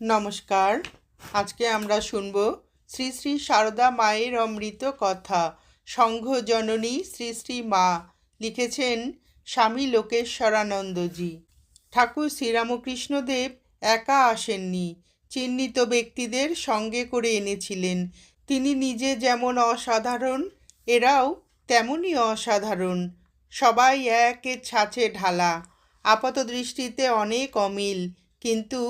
নমস্কার। আজকে আমরা শুনব শ্রী শ্রী সারদা মায়ের অমৃত কথা সংঘ জননী শ্রী শ্রী মা, লিখেছেন স্বামী লোকেশ্বরানন্দজি। ঠাকুর শ্রীরামকৃষ্ণদেব একা আসেননি, চিহ্নিত ব্যক্তিদের সঙ্গে করে এনেছিলেন। তিনি নিজে যেমন অসাধারণ, এরাও তেমনই অসাধারণ। সবাই একের ছাঁচে ঢালা। আপাত দৃষ্টিতে অনেক অমিল, কিন্তু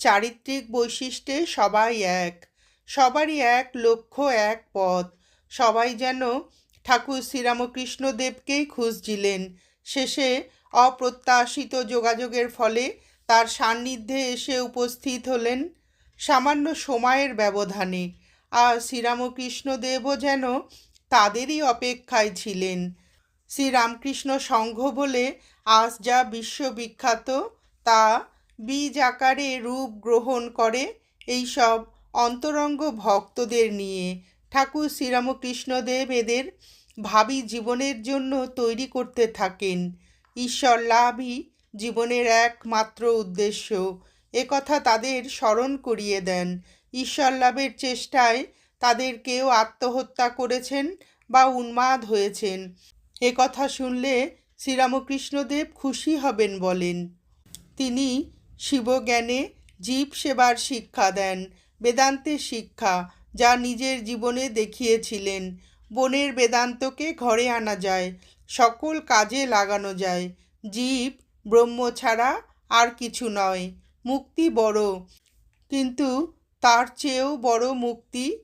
চারিত্রিক বৈশিষ্ট্যে সবাই এক, সবারই এক লক্ষ্য, এক পথ। সবাই যেন ঠাকুর শ্রীরামকৃষ্ণদেবকেই খুঁজছিলেন। শেষে অপ্রত্যাশিত যোগাযোগের ফলে তার সান্নিধ্যে এসে উপস্থিত হলেন সামান্য সময়ের ব্যবধানে। আর শ্রীরামকৃষ্ণদেবও যেন তাদেরই অপেক্ষায় ছিলেন। শ্রীরামকৃষ্ণ সংঘ বলে আজ যা বিশ্ববিখ্যাত, তা বীজ আকারে রূপ গ্রহণ করে এইসব অন্তরঙ্গ ভক্তদের নিয়ে। ঠাকুর শ্রীরামকৃষ্ণদেব এদের ভাবি জীবনের জন্য তৈরি করতে থাকেন। ঈশ্বর লাভই জীবনের একমাত্র উদ্দেশ্য। একথা তাদের স্মরণ করিয়ে দেন। ঈশ্বর লাভের চেষ্টায় তাদের কেউ আত্মহত্যা করেছেন বা উন্মাদ হয়েছেন। এ কথা শুনলে শ্রীরামকৃষ্ণদেব খুশি হবেন বলেন। তিনি শিবজ্ঞানে জীব সেবার শিক্ষা দেন, বেদান্তের শিক্ষা যা নিজের জীবনে দেখিয়েছিলেন। বনের বেদান্তকে ঘরে আনা যায়, সকল কাজে লাগানো যায়। জীব ব্রহ্ম ছাড়া আর কিছু নয়, মুক্তি বড়। কিন্তু তার চেয়েও বড় মুক্তি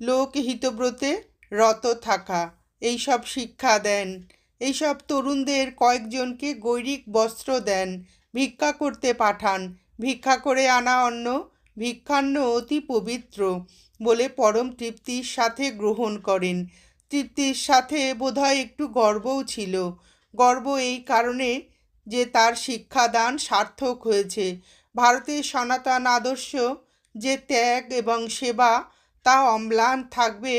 লোকহিতব্রতে রত থাকা। এইসব শিক্ষা দেন, এইসব তরুণদের কয়েকজনকে গৈরিক বস্ত্র দেন ভিক্ষা করতে পাঠান। ভিক্ষা করে আনা অন্ন, ভিক্ষান্ন অতি পবিত্র বলে পরম তৃপ্তির সাথে গ্রহণ করেন। তৃপ্তির সাথে বোধহয় একটু গর্বও ছিল। গর্ব এই কারণে যে তার শিক্ষাদান সার্থক হয়েছে। ভারতের সনাতন আদর্শ যে ত্যাগ এবং সেবা তা অম্লান থাকবে,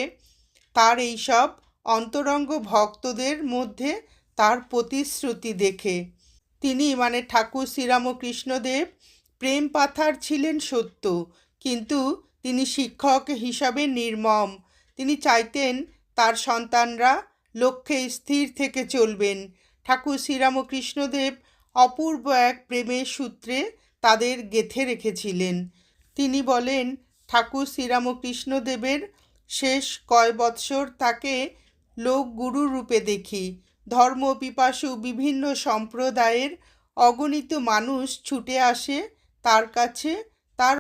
তার এইসব অন্তরঙ্গ ভক্তদের মধ্যে তার প্রতিশ্রুতি দেখে। তিনি মানে ঠাকুর শ্রীরামকৃষ্ণদেব প্রেম পাথার ছিলেন সত্য, কিন্তু তিনি শিক্ষক হিসাবে নির্মম। তিনি চাইতেন তার সন্তানরা লক্ষ্যে স্থির থেকে চলবেন। ঠাকুর শ্রীরামকৃষ্ণদেব অপূর্ব এক প্রেমের সূত্রে তাদের গেথে রেখেছিলেন। তিনি বলেন, ঠাকুর শ্রীরামকৃষ্ণদেবের শেষ কয় বৎসর তাকে লোক গুরু রূপে দেখি। ধর্ম পিপাসু বিভিন্ন সম্প্রদায়ের অগণিত মানুষ ছুটে আসে তার কাছে।